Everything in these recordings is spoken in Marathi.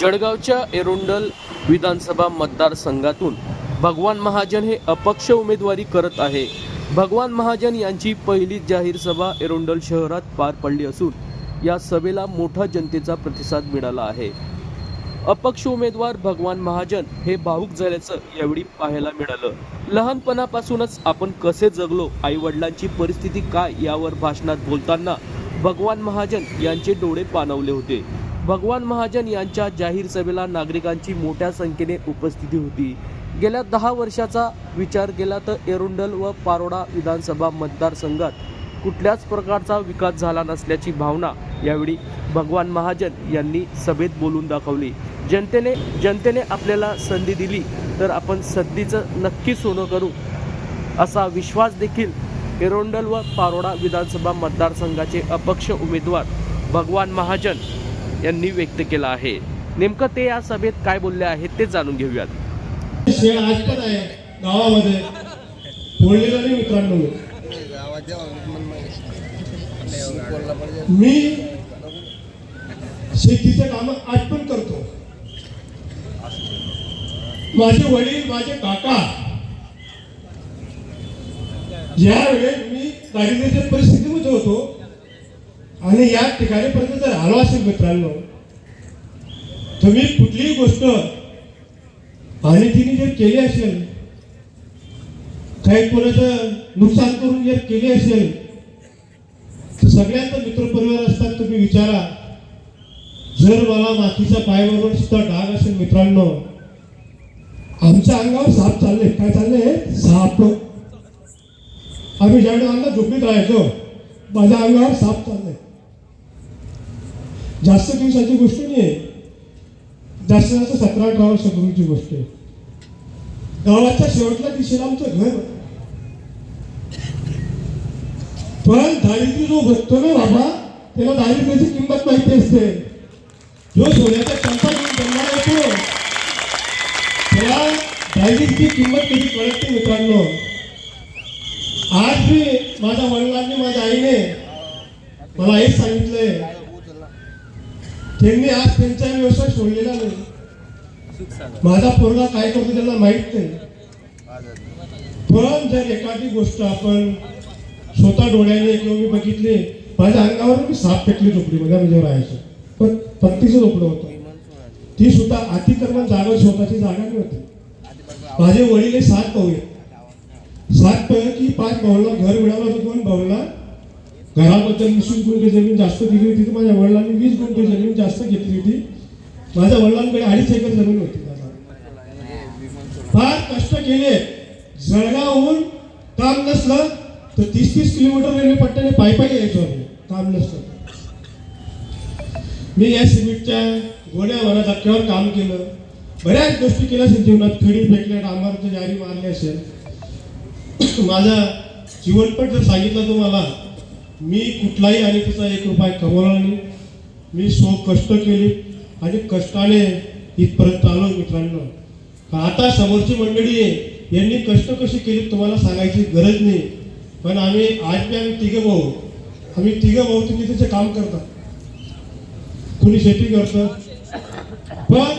जळगावच्या एरोंडल विधानसभा मतदारसंघातून भगवान महाजन हे अपक्ष उमेदवारी करत आहे. भगवान महाजन यांची पहिली जाहीर सभा एरोंडल शहरात पार पडली असून या सभेला मोठा जनतेचा प्रतिसाद मिळाला आहे. अपक्ष उमेदवार भगवान महाजन हे भाऊक झाल्याचं यावेळी पाहायला मिळालं. लहानपणापासूनच आपण कसे जगलो आई वडिलांची परिस्थिती काय यावर भाषणात बोलताना भगवान महाजन यांचे डोळे पाणवले होते. भगवान महाजन यांच्या जाहीर सभेला नागरिकांची मोठ्या संख्येने उपस्थिती होती. गेल्या दहा वर्षाचा विचार केला तर एरुंडल व पारोडा विधानसभा मतदारसंघात कुठल्याच प्रकारचा विकास झाला नसल्याची भावना यावेळी भगवान महाजन यांनी सभेत बोलून दाखवली. जनतेने जनतेने आपल्याला संधी दिली तर आपण संधीचं नक्की सोनं करू असा विश्वास देखील एरोंडल व पारोडा विधानसभा मतदारसंघाचे अपक्ष उमेदवार भगवान महाजन यांनी व्यक्त केला आहे. नेमकं ते या सभेत काय बोलले आहेत ते जाणून घेऊयात. आज पण आहे गावामध्ये. फोडलेलं नाही मित्रांनो. मी शेतीचं काम आज पण करतो. माझे वडील माझे काका ज्यावेळेस मी दारिद्र्याच्या परिस्थितीमध्ये होतो आणि या ठिकाणीपर्यंत जर आलो असेल मित्रांनो तुम्ही कुठलीही गोष्ट आणि तिने जर केली असेल काही कोणाचं नुकसान करून जर केली असेल तर सगळ्यांचा मित्रपरिवार असतात तुम्ही विचारा. जर मला मातीचा पायाबरोबर सुद्धा डाग असेल मित्रांनो आमच्या अंगावर साप चालले. काय चालले? साप. आम्ही ज्यावेळेस अंगात झोपीत राहायचो माझ्या अंगावर साप चालले. जास्त दिवसाची गोष्ट नाही आहे जास्त जास्त सतरा अठरा वर्षापूर्वीची गोष्ट आहे. गावाच्या शेवटल्या दिशेला आमचं घर. पण दारिद्र्य जो बघतो ना बाबा त्याला दारिद्र्याची किंमत माहिती असते. जो सोन्याचा चंपा घेऊन जन्माला येतो त्याला दारिद्र्याची किंमत कधी कळत नाही मित्रांनो. आज मी माझ्या वडिलांनी माझ्या आईने मला हेच सांगितलंय. त्यांनी आज त्यांचा व्यवसाय सोडलेला नाही. माझा पोरगा काय करतो त्यांना माहीत नाही. पण जर एखादी गोष्ट आपण स्वतः डोळ्याने किंवा मी बघितले माझ्या अंगावर मी साप फेकली झोपडी माझ्या म्हणजे राहायचं. पण पत्तीचं झोपडं होतं. ती सुद्धा अतिक्रमण जागा स्वतःची जागा नाही होती. माझे वडील हे सात भाऊ आहेत. सात पैकी पाच भाऊला घर मिळालं होतं दोन भाऊला घराबद्दल वीस गुंठे जमीन जास्त दिली होती तर माझ्या वडिलांनी वीस गुंठे जमीन जास्त घेतली होती. माझ्या वडिलांकडे अडीच एकर जमीन होती. फार कष्ट केले. जळगावहून काम नसलं तर तीस तीस किलोमीटर रेल्वे पट्ट्याने पायी पायी यायचो आम्ही काम नसलं मी या सिमेंटच्या गोड्यावर धक्क्यावर काम केलं. बऱ्याच गोष्टी केल्या असेल जीवनात. खडी फेकल्या डांबरचं जारी मारले असेल. माझा जीवनपट जर सांगितलं तुम्हाला मी कुठलाही आणि एक रुपया कमवला नाही. मी सो कष्ट केली आणि कष्टाने इथपर्यंत आलो मित्रांनो. आता समोरची मंडळी आहे यांनी कष्ट कशी केली तुम्हाला सांगायची गरज नाही. पण आम्ही आज बी आम्ही तिघं भाऊ. आम्ही तिघं भाऊ तुम्ही त्याचे काम करतात कुणी शेती करतं? पण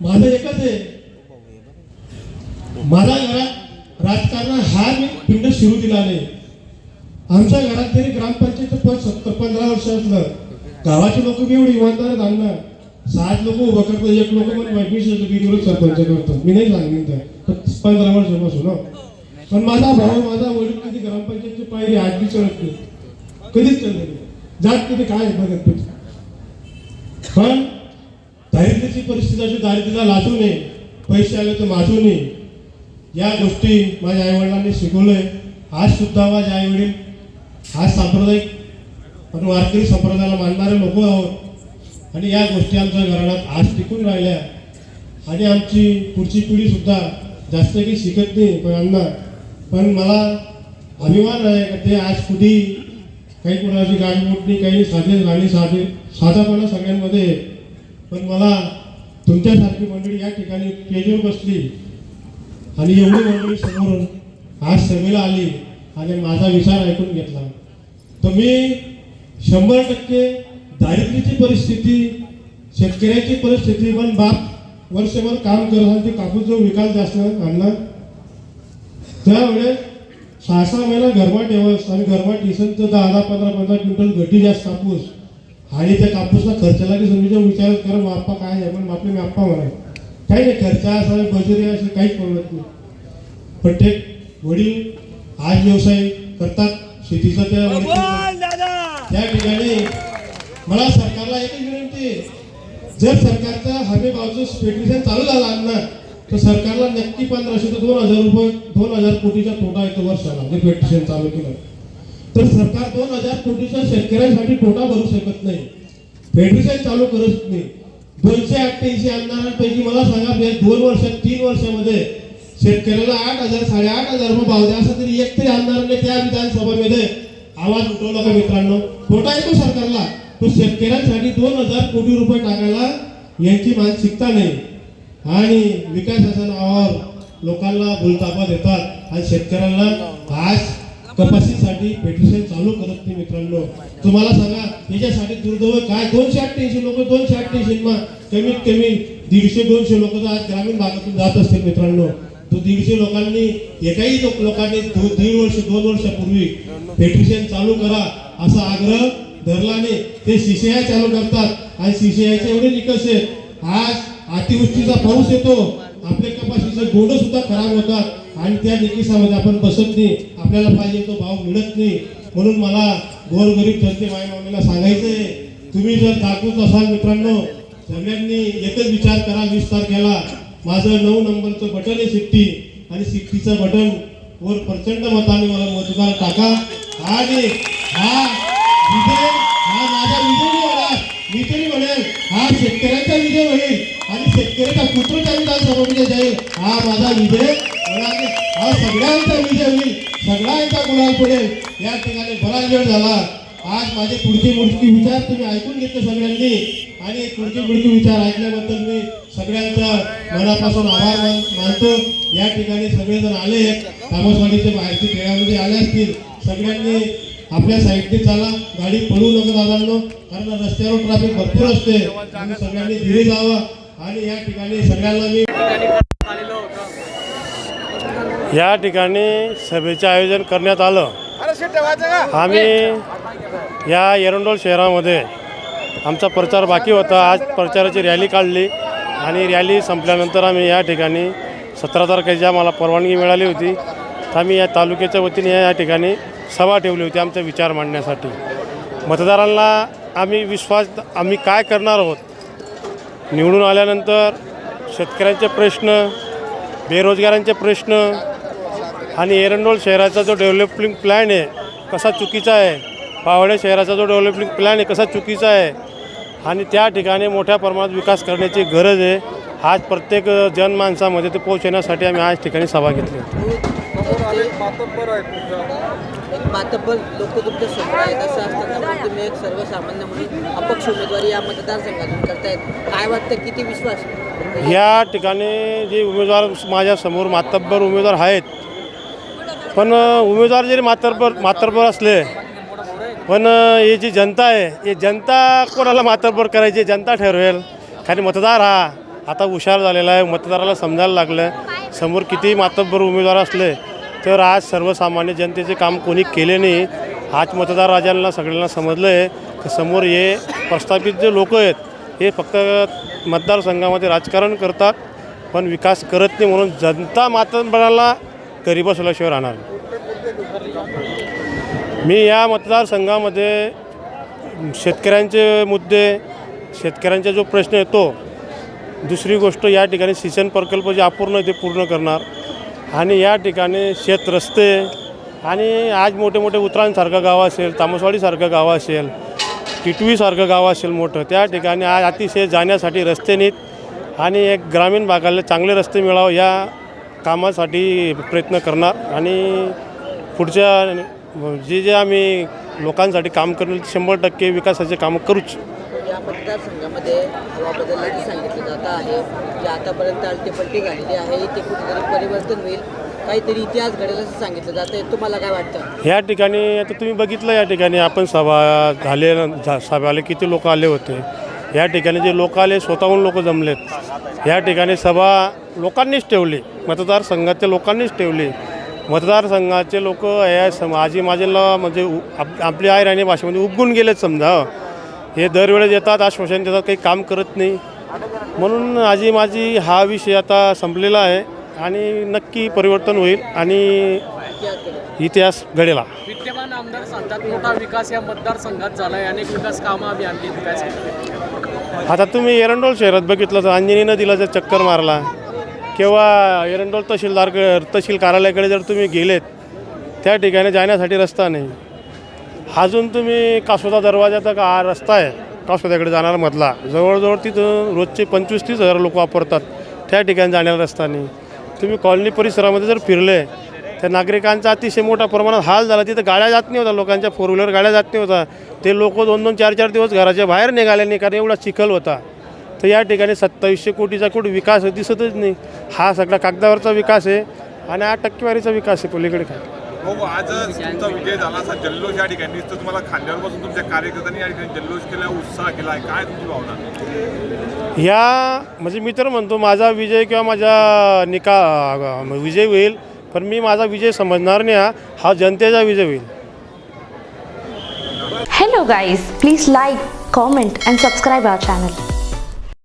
माझं एकच आहे. माझ्या घरात राजकारण हा मी पिंड शिरू दिला नाही. आमच्या घरात तरी ग्रामपंचायत पद सत्तर पंधरा वर्ष असलं गावाचे लोक मी एवढे इमानदार आणणार सात लोक उभं करतो एक लोक पण वाईट सरपंच करतो मी नाही सांगितलं त्या पंधरा वर्षापासून पण माझा भाऊ माझा वडील कधी ग्रामपंचायतची पायरी आज चढत नाही. कधीच चढत नाही. जात कधी काय बघत पण दारिद्र्याची परिस्थिती अशी दारिद्र्याला लाजू नये पैसे आले तर माजू नये. या गोष्टी माझ्या आईवडिलांनी शिकवलंय. आज सुद्धा माझे आईवडील आज सांप्रदायिक आणि वारकरी संप्रदायाला मानणारे लोक आहोत. आणि या गोष्टी आमच्या घराण्यात आज टिकून राहिल्या. आणि आमची पुढची पिढी सुद्धा जास्त काही शिकत नाही पण अण्णा पण मला अभिमान आहे का ते आज कुठेही काही कोणाची गाडी मोठणी काही साधे गाणी साधे साधापणा सगळ्यांमध्ये. पण मला तुमच्यासारखी मंडळी या ठिकाणी केजीवर बसली. आणि एवढी मंडळी समोर आज सभेला आली. आणि माझा विचार ऐकून घेतला. तर मी शंभर टक्के दारिद्र्याची परिस्थिती शेतकऱ्याची परिस्थिती पण बाप वर्षभर काम करत ते कापूस जो विकास जास्त आणला त्यावेळेस सहा सहा महिना घरमा ठेवायचं आणि घरमा टिसन तर दहा दहा पंधरा पंधरा क्विंटल घटी जास्त कापूस आणि त्या कापूसला खर्चाला की समजा विचार करा बाप्पा काय आहे? पण बापले मी आप्पा म्हणाय काही नाही खर्च असा मजुरी असं काहीच पडत नाही. पण ते वडील आज व्यवसाय करतात शेतीचा त्या ठिकाणी मला सरकारला एकच विनंती जर सरकारचा हमी भावचं पेट्रिशन चालू झाला ना तर सरकारला नक्की पंधराशे ते दोन हजार रुपये दोन हजार कोटीचा तोटा येतो वर्षाला जर पेट्रिशन चालू केलं. तर सरकार दोन हजार कोटीच्या शेतकऱ्यांसाठी तोटा भरू शकत नाही. फेडरेशन चालू करत नाही. दोनशे अठ्ठ्याऐंशी आमदारांपैकी मला सांगा या दोन वर्षात तीन वर्षामध्ये शेतकऱ्याला आठ हजार साडेआठ हजार रुपये भाव द्या असं तरी एक तरी आमदारांनी त्या विधानसभेमध्ये. आवाज उठवला का मित्रांनो. खोटा येतो सरकारला. तो शेतकऱ्यांसाठी दोन हजार कोटी रुपये टाकायला यांची मानसिकता नाही. आणि विकासाच्या नावावर लोकांना भूलतापा देतात. आणि शेतकऱ्यांना आज कपाशीसाठी पेटिशन चालू करत नाही मित्रांनो. तुम्हाला सांगा याच्यासाठी दुर्दैव काय? दोनशे अठ्ठ्याऐंशी लोक दोनशे अठ्ठ्याऐंशी कमीत कमी दीडशे दोनशे लोक आज ग्रामीण भागातून जात असतील मित्रांनो. तो दीडशे लोकांनी एकाही लोक लोकांनी दीड वर्ष दोन वर्षापूर्वी पेट्रिशन चालू करा असा आग्रह धरला नाही ते सीसीआय चालू करतात. आणि सीसीआयचे एवढे निकष आहेत. आज अतिवृष्टीचा पाऊस येतो. आपले कपाशीचे गोड सुद्धा खराब होतात. आणि त्या निकषामध्ये आपण बसत नाही. आपल्याला पाहिजे तो भाव मिळत नाही. म्हणून मला गोरगरीब जनते मायमामीला सांगायचं आहे तुम्ही जर दाखवत असाल मित्रांनो सगळ्यांनी एकच विचार करा वीस तारखेला. माझं नऊ नंबरचं बटन आहे सिट्टी आणि सिट्टीचं बटन वर प्रचंड मताने मला मतदार टाका. आणि हा विजय हा माझा विजय नाही होणार. मी तरी म्हणेल हा शेतकऱ्याचा विजय होईल. आणि शेतकऱ्याचा त्यांचा समोर जाईल हा माझा विजय होणार हा सगळ्यांचा विजय होईल. सगळ्यांचा गुलाल पडेल. या ठिकाणी बराच वेळ झाला. आज माझे पुढचे मुडकी विचार तुम्ही ऐकून घेतले सगळ्यांनी. आणि पुढचे मुडकी विचार ऐकल्याबद्दल मी सगळ्यांचा मनापासून आभार मान मानतो. या ठिकाणी सगळेजण आले. तामसवाडीचे बाहेरचे खेळामध्ये आले असतील. सगळ्यांनी आपल्या साईडने चाला. गाडी पडू नको दादांनो. कारण रस्त्यावर ट्रॅफिक भरपूर असते. तुम्ही सगळ्यांनी धीरे जावं. आणि या ठिकाणी सगळ्यांना मी या ठिकाणी सभेचे आयोजन करण्यात आलं. आम्ही या एरंडोल शहरामध्ये आमचा प्रचार बाकी होता. आज प्रचाराची रॅली काढली आणि रॅली संपल्यानंतर आम्ही या ठिकाणी सतरा तारखेची आम्हाला परवानगी मिळाली होती. तर आम्ही या तालुक्याच्या वतीने या ठिकाणी सभा ठेवली होती आमचा विचार मांडण्यासाठी. मतदारांना आम्ही विश्वास आम्ही काय करणार आहोत? निवडून आल्यानंतर शेतकऱ्यांचे प्रश्न बेरोजगारांचे प्रश्न आणि एरंडोल शहराचा जो डेव्हलपिंग प्लॅन आहे कसा चुकीचा आहे? पावडे शहराचा जो डेव्हलपिंग प्लॅन आहे कसा चुकीचा आहे आणि त्या ठिकाणी मोठ्या प्रमाणात विकास करण्याची गरज आहे आज प्रत्येक जनमानसामध्ये ते पोहोचण्यासाठी आम्ही आज ठिकाणी सभा घेतली होती. एक मातब्बर लोक तुमच्यासमोर आहेत असं असताना पण तुम्ही एक सर्वसामान्य म्हणून अपक्ष उमेदवारी या मतदारसंघातून करतायत. काय वाटतं किती विश्वास? या ठिकाणी जे उमेदवार माझ्यासमोर मातब्बर उमेदवार आहेत पण उमेदवार जरी मातब्बर मातब्बर असले पण ही जी जनता आहे ही जनता कोणाला मातरपर करायची जनता ठरवेल. कारण मतदार हा. आता हुशार झालेला आहे. मतदाराला समजायला लागलं आहे समोर कितीही मातब्बर उमेदवार असले तर आज सर्वसामान्य जनतेचे काम कोणी केले नाही. आज मतदार राजांना सगळ्यांना समजलं आहे की समोर हे प्रस्थापित जे लोक आहेत हे फक्त मतदारसंघामध्ये राजकारण करतात पण विकास करत नाही म्हणून जनता मातबराला गरीबसल्याशिवाय राहणार मी या मतदारसंघामध्ये शेतकऱ्यांचे मुद्दे शेतकऱ्यांचा जो प्रश्न येतो दुसरी गोष्ट या ठिकाणी सिंचन प्रकल्प जे अपूर्ण ते पूर्ण करणार. आणि या ठिकाणी शेत रस्ते आणि आज मोठे मोठे उतरांसारखं गाव असेल तामसवाडीसारखं गाव असेल टिटवीसारखं गाव असेल मोठं त्या ठिकाणी आज अतिशय जाण्यासाठी रस्ते नाहीत. आणि एक ग्रामीण भागाला चांगले रस्ते मिळावं या कामासाठी प्रयत्न करणार. आणि पुढच्या जे जे आम्ही लोकांसाठी काम करेल शंभर टक्के विकासाचे कामं करूच. या मतदारसंघामध्ये हवा बदलल्याचे सांगितलं जात आहे. जे आतापर्यंत आहे ते कुठेतरी परिवर्तन होईल. काहीतरी इतिहास घडेल असं सांगितलं जात आहे तुम्हाला काय वाटतं? ह्या ठिकाणी आता तुम्ही बघितलं या ठिकाणी आपण सभा झाले झा- सभेला किती लोक आले होते. या ठिकाणी जे लोक आले स्वतःहून लोक जमलेत. या ठिकाणी सभा लोकांनीच ठेवली मतदारसंघाच्या लोकांनीच ठेवली. मतदारसंघाचे लोक सम आजी माझ्याला म्हणजे आप आपली आई राणी भाषेमध्ये उगून गेलेत समजा. हे दरवेळेस येतात आश्वासन देतात काही काम करत नाही. म्हणून आजी माझी हा विषय आता संपलेला आहे आणि नक्की परिवर्तन होईल आणि इतिहास घडेल. विद्यमान आमदार सांगतात मोठा विकास या मतदारसंघात झाला आहे अनेक विकास कामं आम्ही आणली आता तुम्ही एरंडोल शहरात बघितलं तर अंजनी नदीला जर चक्कर मारला. किंवा एरंडोल तहसीलदार तहसील कार्यालयाकडे जर तुम्ही गेलेत त्या ठिकाणी जाण्यासाठी रस्ता नाही. अजून तुम्ही कासोदा दरवाजाचा का हा रस्ता आहे कासोद्याकडे जाणारा मधला. जवळजवळ तिथं रोजचे पंचवीस तीस हजार लोक वापरतात. त्या ठिकाणी जाण्याला रस्ता नाही. तुम्ही कॉलनी परिसरामध्ये जर फिरले त्या नागरिकांचा अतिशय मोठ्या प्रमाणात हाल झाला. तिथं गाड्या जात नाही होता लोकांच्या फोर व्हीलर गाड्या जात नाही होता ते लोक दोन दोन चार चार दिवस घराच्या बाहेर निघाले नाही कारण एवढा चिखल होता. तर या ठिकाणी सत्तावीसशे कोटीचा कुठे विकास दिसतच नाही. हा सगळा कागदावरचा विकास आहे आणि हा टक्केवारीचा विकास आहे पलीकडे काय. हो आज तुमचा विजय झाला असा जल्लोष या ठिकाणी. दिसतो तुम्हाला खांद्यावर बसून तुमच्या कार्यकर्त्यांनी या ठिकाणी जल्लोष केला उत्साह केला आहे. काय तुमची भावना? ह्या म्हणजे मी तर म्हणतो माझा विजय किंवा माझा निका विजय होईल पण मी माझा विजय समजणार नाही हा. हा जनतेचा विजय होईल. Hello guys, please like, comment and subscribe our channel.